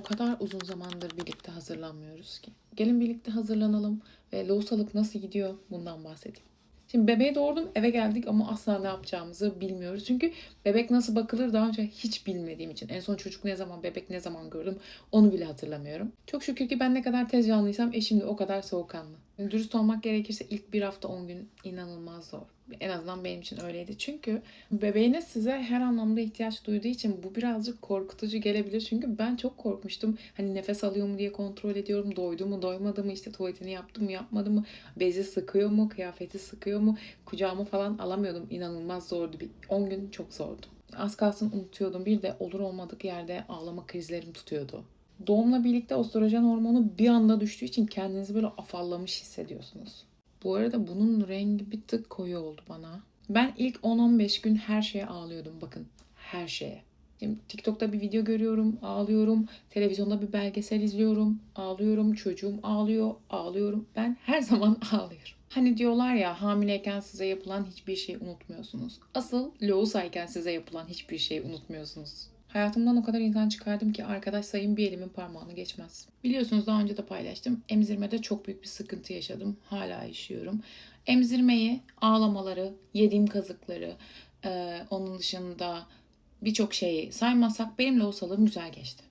O kadar uzun zamandır birlikte hazırlanmıyoruz ki. Gelin birlikte hazırlanalım ve lohusalık nasıl gidiyor bundan bahsedeyim. Şimdi bebeği doğurdum eve geldik ama asla ne yapacağımızı bilmiyoruz. Çünkü bebek nasıl bakılır daha önce hiç bilmediğim için. En son çocuk ne zaman bebek ne zaman gördüm onu bile hatırlamıyorum. Çok şükür ki ben ne kadar tez canlıysam eşim de o kadar soğukkanlı. Dürüst olmak gerekirse ilk bir hafta 10 gün inanılmaz zor. En azından benim için öyleydi. Çünkü bebeğiniz size her anlamda ihtiyaç duyduğu için bu birazcık korkutucu gelebilir. Çünkü ben çok korkmuştum. Hani nefes alıyor mu diye kontrol ediyorum. Doydu mu doymadı mı işte tuvaletini yaptı mı yapmadı mı. Bezi sıkıyor mu kıyafeti sıkıyor mu. Kucağıma falan alamıyordum. İnanılmaz zordu. Bir 10 gün çok zordu. Az kalsın unutuyordum. Bir de olur olmadık yerde ağlama krizlerim tutuyordu. Doğumla birlikte östrojen hormonu bir anda düştüğü için kendinizi böyle afallamış hissediyorsunuz. Bu arada bunun rengi bir tık koyu oldu bana. Ben ilk 10-15 gün her şeye ağlıyordum bakın. Her şeye. Şimdi TikTok'ta bir video görüyorum, ağlıyorum. Televizyonda bir belgesel izliyorum, ağlıyorum. Çocuğum ağlıyor, ağlıyorum. Ben her zaman ağlıyorum. Hani diyorlar ya hamileyken size yapılan hiçbir şeyi unutmuyorsunuz. Asıl loğusayken size yapılan hiçbir şeyi unutmuyorsunuz. Hayatımdan o kadar insan çıkardım ki arkadaş sayım bir elimin parmağını geçmez. Biliyorsunuz daha önce de paylaştım. Emzirmede çok büyük bir sıkıntı yaşadım. Hala yaşıyorum. Emzirmeyi, ağlamaları, yediğim kazıkları, eee, onun dışında birçok şeyi saymazsak benim lohusalığım güzel geçti.